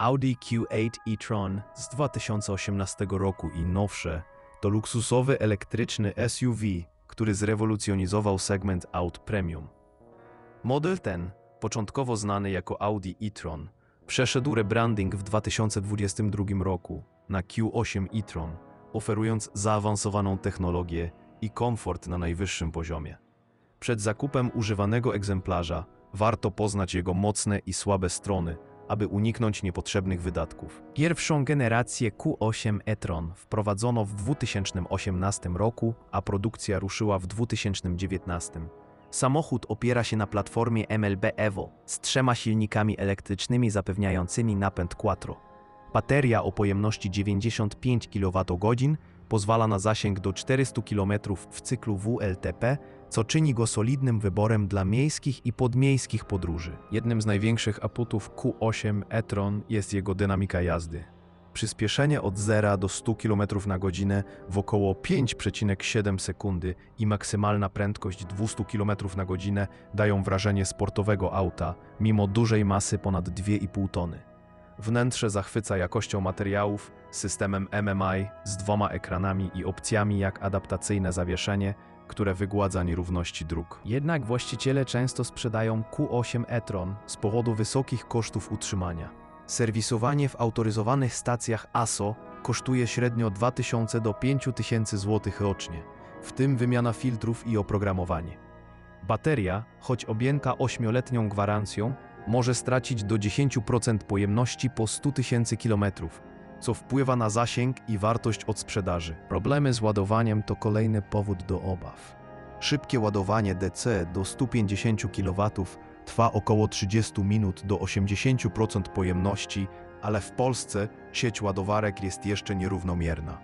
Audi Q8 e-tron z 2018 roku i nowsze to luksusowy elektryczny SUV, który zrewolucjonizował segment aut premium. Model ten, początkowo znany jako Audi e-tron, przeszedł rebranding w 2022 roku na Q8 e-tron, oferując zaawansowaną technologię i komfort na najwyższym poziomie. Przed zakupem używanego egzemplarza warto poznać jego mocne i słabe strony, aby uniknąć niepotrzebnych wydatków. Pierwszą generację Q8 e-tron wprowadzono w 2018 roku, a produkcja ruszyła w 2019. Samochód opiera się na platformie MLB Evo z trzema silnikami elektrycznymi zapewniającymi napęd quattro. Bateria o pojemności 95 kWh pozwala na zasięg do 400 km w cyklu WLTP, co czyni go solidnym wyborem dla miejskich i podmiejskich podróży. Jednym z największych aputów Q8 e-tron jest jego dynamika jazdy. Przyspieszenie od 0 do 100 km na godzinę w około 5,7 sekundy i maksymalna prędkość 200 km na godzinę dają wrażenie sportowego auta, mimo dużej masy ponad 2,5 tony. Wnętrze zachwyca jakością materiałów, systemem MMI z dwoma ekranami i opcjami jak adaptacyjne zawieszenie, które wygładza nierówności dróg. Jednak właściciele często sprzedają Q8 e-tron z powodu wysokich kosztów utrzymania. Serwisowanie w autoryzowanych stacjach ASO kosztuje średnio 2000 do 5000 zł rocznie, w tym wymiana filtrów i oprogramowanie. Bateria, choć objęta 8-letnią gwarancją, może stracić do 10% pojemności po 100 tysięcy kilometrów, co wpływa na zasięg i wartość odsprzedaży. Problemy z ładowaniem to kolejny powód do obaw. Szybkie ładowanie DC do 150 kW trwa około 30 minut do 80% pojemności, ale w Polsce sieć ładowarek jest jeszcze nierównomierna.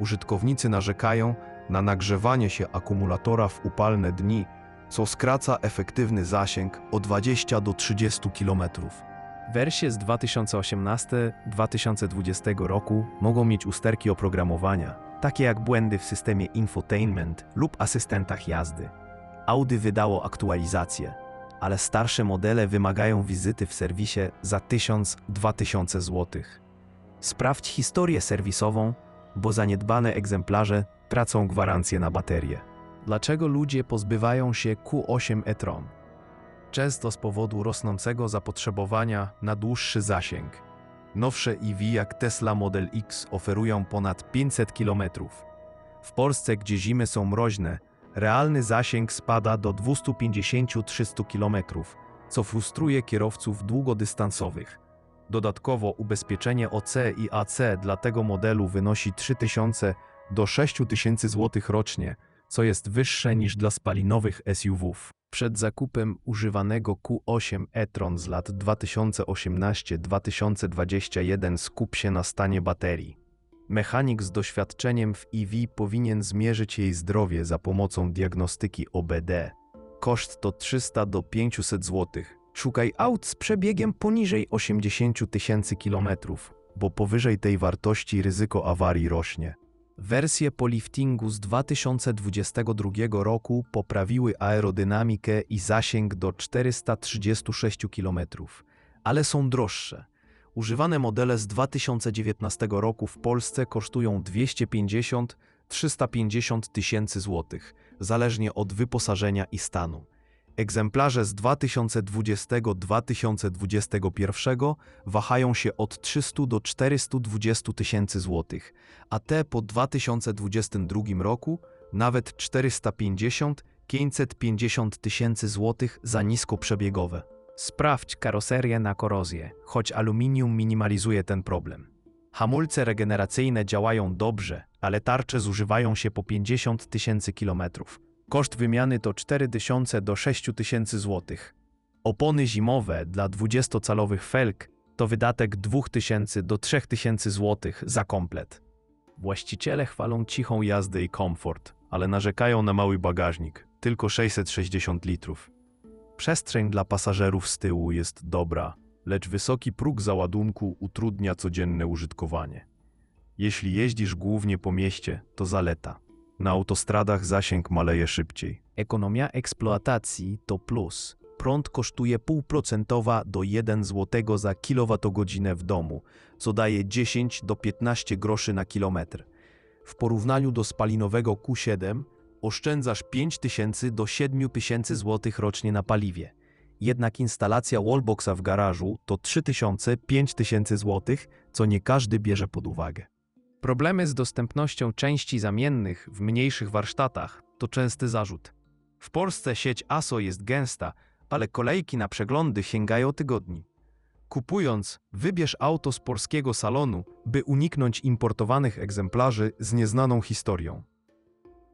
Użytkownicy narzekają na nagrzewanie się akumulatora w upalne dni, co skraca efektywny zasięg o 20 do 30 km. Wersje z 2018-2020 roku mogą mieć usterki oprogramowania, takie jak błędy w systemie infotainment lub asystentach jazdy. Audi wydało aktualizację, ale starsze modele wymagają wizyty w serwisie za 1000-2000 zł. Sprawdź historię serwisową, bo zaniedbane egzemplarze tracą gwarancję na baterię. Dlaczego ludzie pozbywają się Q8 e-tron? Często z powodu rosnącego zapotrzebowania na dłuższy zasięg. Nowsze EV jak Tesla Model X oferują ponad 500 km. W Polsce, gdzie zimy są mroźne, realny zasięg spada do 250-300 km, co frustruje kierowców długodystansowych. Dodatkowo ubezpieczenie OC i AC dla tego modelu wynosi 3000 do 6000 zł rocznie, co jest wyższe niż dla spalinowych SUV-ów. Przed zakupem używanego Q8 e-tron z lat 2018-2021 skup się na stanie baterii. Mechanik z doświadczeniem w EV powinien zmierzyć jej zdrowie za pomocą diagnostyki OBD. Koszt to 300 do 500 zł. Szukaj aut z przebiegiem poniżej 80 tysięcy kilometrów, bo powyżej tej wartości ryzyko awarii rośnie. Wersje po liftingu z 2022 roku poprawiły aerodynamikę i zasięg do 436 km, ale są droższe. Używane modele z 2019 roku w Polsce kosztują 250-350 tysięcy złotych, zależnie od wyposażenia i stanu. Egzemplarze z 2020-2021 wahają się od 300 do 420 tysięcy złotych, a te po 2022 roku nawet 450-550 tysięcy złotych za niskoprzebiegowe. Sprawdź karoserię na korozję, choć aluminium minimalizuje ten problem. Hamulce regeneracyjne działają dobrze, ale tarcze zużywają się po 50 tysięcy kilometrów. Koszt wymiany to 4000 do 6000 zł. Opony zimowe dla 20-calowych felg to wydatek 2000 do 3000 zł za komplet. Właściciele chwalą cichą jazdę i komfort, ale narzekają na mały bagażnik, tylko 660 litrów. Przestrzeń dla pasażerów z tyłu jest dobra, lecz wysoki próg załadunku utrudnia codzienne użytkowanie. Jeśli jeździsz głównie po mieście, to zaleta. Na autostradach zasięg maleje szybciej. Ekonomia eksploatacji to plus. prąd kosztuje 0,5% do 1 zł za kilowatogodzinę w domu, co daje 10 do 15 groszy na kilometr. W porównaniu do spalinowego Q7 oszczędzasz 5 tysięcy do 7 tysięcy złotych rocznie na paliwie. Jednak instalacja wallboxa w garażu to 3000-5000 tysięcy złotych, co nie każdy bierze pod uwagę. Problemy z dostępnością części zamiennych w mniejszych warsztatach to częsty zarzut. W Polsce sieć ASO jest gęsta, ale kolejki na przeglądy sięgają tygodni. Kupując, wybierz auto z polskiego salonu, by uniknąć importowanych egzemplarzy z nieznaną historią.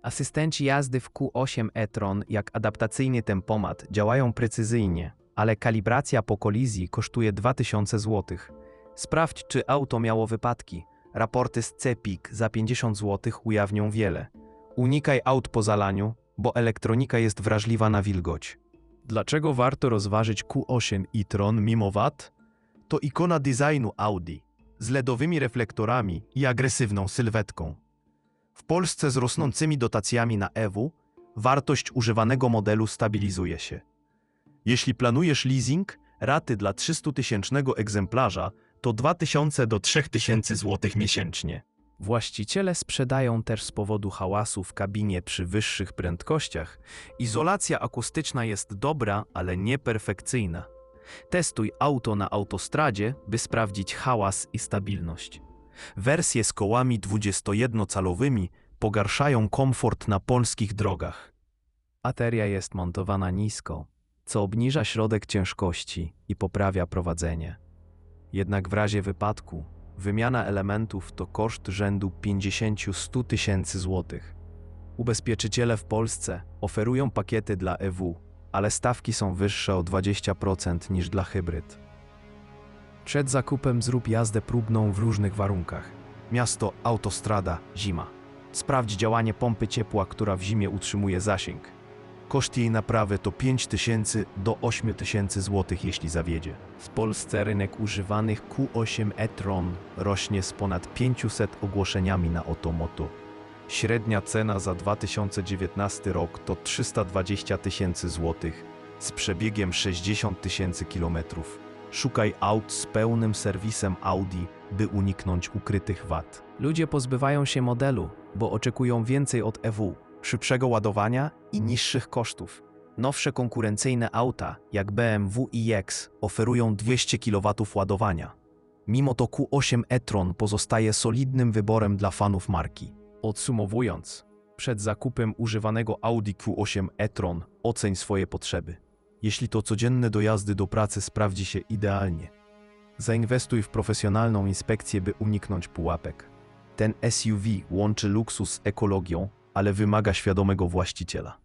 Asystenci jazdy w Q8 e-tron, jak adaptacyjny tempomat, działają precyzyjnie, ale kalibracja po kolizji kosztuje 2000 zł. Sprawdź, czy auto miało wypadki. Raporty z CEPIK za 50 zł ujawnią wiele. Unikaj aut po zalaniu, bo elektronika jest wrażliwa na wilgoć. Dlaczego warto rozważyć Q8 e-tron mimo? To ikona designu Audi z LEDowymi reflektorami i agresywną sylwetką. W Polsce z rosnącymi dotacjami na EW wartość używanego modelu stabilizuje się. Jeśli planujesz leasing, raty dla 300-tysięcznego egzemplarza to 2000 do 3000 zł miesięcznie. Właściciele sprzedają też z powodu hałasu w kabinie przy wyższych prędkościach. Izolacja akustyczna jest dobra, ale nieperfekcyjna. Testuj auto na autostradzie, by sprawdzić hałas i stabilność. Wersje z kołami 21-calowymi pogarszają komfort na polskich drogach. Bateria jest montowana nisko, co obniża środek ciężkości i poprawia prowadzenie. Jednak w razie wypadku wymiana elementów to koszt rzędu 50-100 tysięcy złotych. Ubezpieczyciele w Polsce oferują pakiety dla EW, ale stawki są wyższe o 20% niż dla hybryd. Przed zakupem zrób jazdę próbną w różnych warunkach. Miasto, autostrada, zima. Sprawdź działanie pompy ciepła, która w zimie utrzymuje zasięg. Koszt jej naprawy to 5 tysięcy do 8 tysięcy złotych, jeśli zawiedzie. W Polsce rynek używanych Q8 e-tron rośnie z ponad 500 ogłoszeniami na Otomoto. Średnia cena za 2019 rok to 320 tysięcy złotych z przebiegiem 60 tysięcy kilometrów. Szukaj aut z pełnym serwisem Audi, by uniknąć ukrytych wad. Ludzie pozbywają się modelu, bo oczekują więcej od EW, szybszego ładowania i niższych kosztów. Nowsze konkurencyjne auta, jak BMW iX, oferują 200 kW ładowania. Mimo to Q8 e-tron pozostaje solidnym wyborem dla fanów marki. Podsumowując, przed zakupem używanego Audi Q8 e-tron oceń swoje potrzeby. Jeśli to codzienne dojazdy do pracy sprawdzi się idealnie, zainwestuj w profesjonalną inspekcję, by uniknąć pułapek. Ten SUV łączy luksus z ekologią, ale wymaga świadomego właściciela.